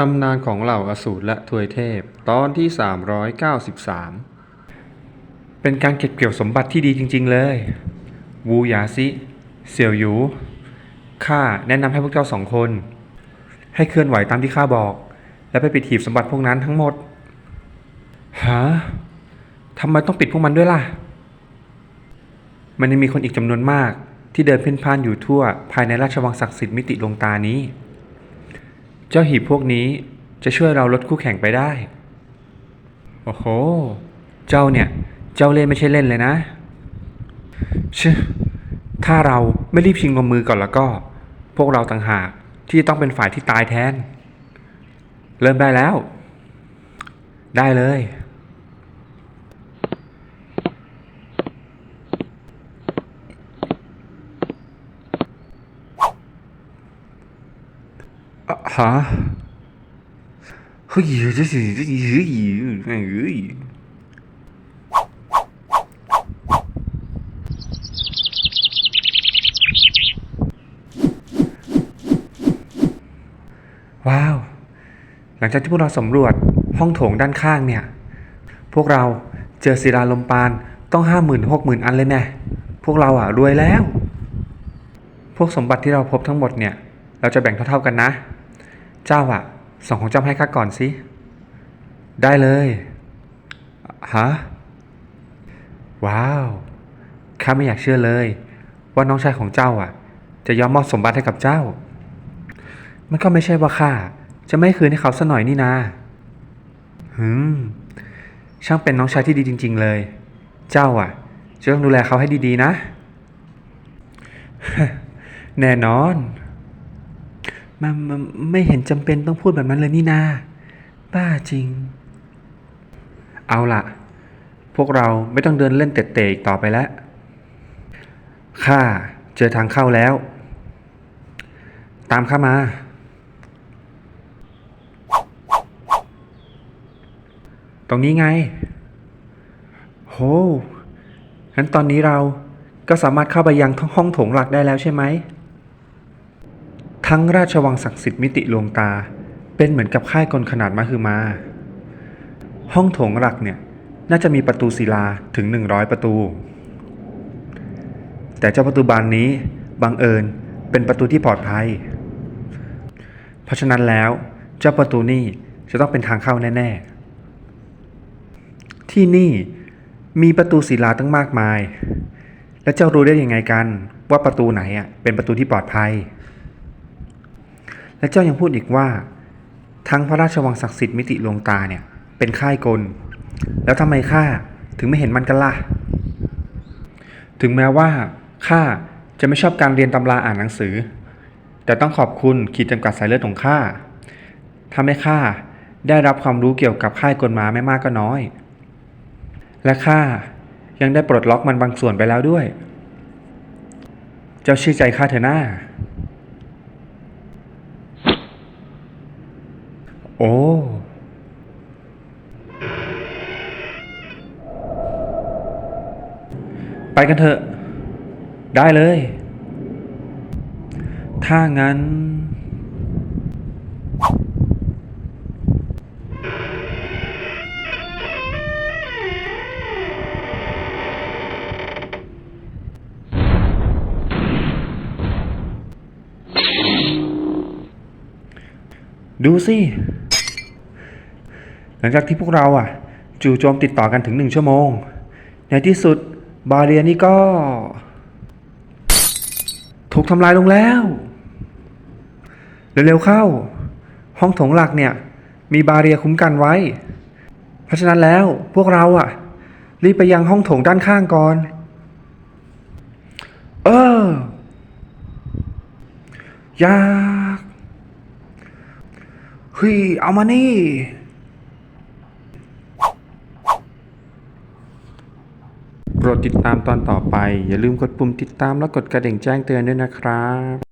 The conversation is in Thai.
ตำนานของเหล่าอสูรและทวยเทพ ตอนที่ 393 เป็นการเก็บเกี่ยวสมบัติที่ดีจริง ๆ เลย วูหยาซิเสี่ยวหยูข้าแนะนำให้พวกเจ้าสองคน ให้เคลื่อนไหวตามที่ข้าบอก และไปปิดหีบสมบัติพวกนั้นทั้งหมดฮะทำไมต้องปิดพวกมันด้วยล่ะ มันยังมีคนอีกจำนวนมากที่เดินเพ่นพ่านอยู่ทั่วภายในราชวังศักดิ์สิทธิ์มิติลงตานี้ เจ้าหีบพวกนี้จะช่วยเราลดคู่แข่งไปได้ โอ้โห เจ้าเนี่ย เจ้าเล่นไม่ใช่เล่นเลยนะชึถ้าเราไม่รีบชิงลงมือก่อนแล้วก็ พวกเราต่างหากที่จะต้องเป็นฝ่ายที่ตายแทน เริ่มได้แล้ว ได้เลย ฮะเฮ้ยเฮ้ยเฮ้ยเฮ้ยเฮ้ยว้าว หลังจากที่พวกเราสำรวจห้องโถงด้านข้างเนี่ย พวกเราเจอศิลาลมปานต้องห้าหมื่นหกหมื่นอันเลยแน่พวกเราอะรวยแล้ว พวกสมบัติที่เราพบทั้งหมดเนี่ย เราจะแบ่งเท่าๆกันนะ เจ้าอะส่งของเจ้าให้ข้าก่อนสิ ได้เลย ฮะ ว้าว ข้าไม่อยากเชื่อเลย ว่าน้องชายของเจ้าอะ จะยอมมอบสมบัติให้กับเจ้า มันก็ไม่ใช่ว่าข้าจะไม่คืนให้เขาซะหน่อยนี่นาหืม ช่างเป็นน้องชายที่ดีจริง ๆ เลย เจ้าอะ จะต้องดูแลเขาให้ดีๆนะ แน่นอน มันไม่เห็นจำเป็นต้องพูดแบบนั้นเลยนี่นา บ้าจริง เอาละพวกเราไม่ต้องเดินเล่นเตะๆอีกต่อไปแล้ว ข้าเจอทางเข้าแล้ว ตามข้ามา ตรงนี้ไง โห งั้นตอนนี้เราก็สามารถเข้าไปยังห้องโถงหลักได้แล้วใช่ไหม ทั้งราชวังศักดิ์สิทธิ์มิติลวงตา เป็นเหมือนกับค่ายกลขนาดมหึมา ห้องโถงหลักเนี่ยน่าจะมีประตูศิลาถึง 100 ประตู แต่เจ้าประตูบานนี้บังเอิญเป็นประตูที่ปลอดภัย เพราะฉะนั้นแล้วเจ้าประตูนี่จะต้องเป็นทางเข้าแน่ ๆ ที่นี่มีประตูศิลาตั้งมากมาย แล้วเจ้ารู้ได้ยังไงกันว่าประตูไหนอะเป็นประตูที่ปลอดภัย และเจ้ายังพูดอีกว่า ทั้งพระราชวังศักดิ์สิทธิ์มิติลวงตาเนี่ยเป็นค่ายกล แล้วทำไมข้าถึงไม่เห็นมันกันล่ะ ถึงแม้ว่าข้าจะไม่ชอบการเรียนตำราอ่านหนังสือ แต่ต้องขอบคุณขีดจำกัดสายเลือดของข้าทำให้ข้าได้รับความรู้เกี่ยวกับค่ายกลมาไม่มากก็น้อย และข้ายังได้ปลดล็อกมันบางส่วนไปแล้วด้วย เจ้าชื่อใจข้าเถอะหน้า โอ้ไปกันเถอะ ได้เลย ถ้างั้น ดูสิ หลังจากที่พวกเราอะ จู่โจมติดต่อกันถึงหนึ่งชั่วโมง ในที่สุดบาเรียนี่ก็ ถูกทำลายลงแล้ว เร็วๆเข้า ห้องโถงหลักเนี่ย มีบาเรียคุ้มกันไว้ เพราะฉะนั้นแล้วพวกเราอะ รีบไปยังห้องโถงด้านข้างก่อน เอออยากเฮ้ยเอามานี่ โปร ดติดตามตอนต่อไป อย่าลืมกดปุ่มติดตามและกดกระดิ่งแจ้งเตือนด้วยนะครับ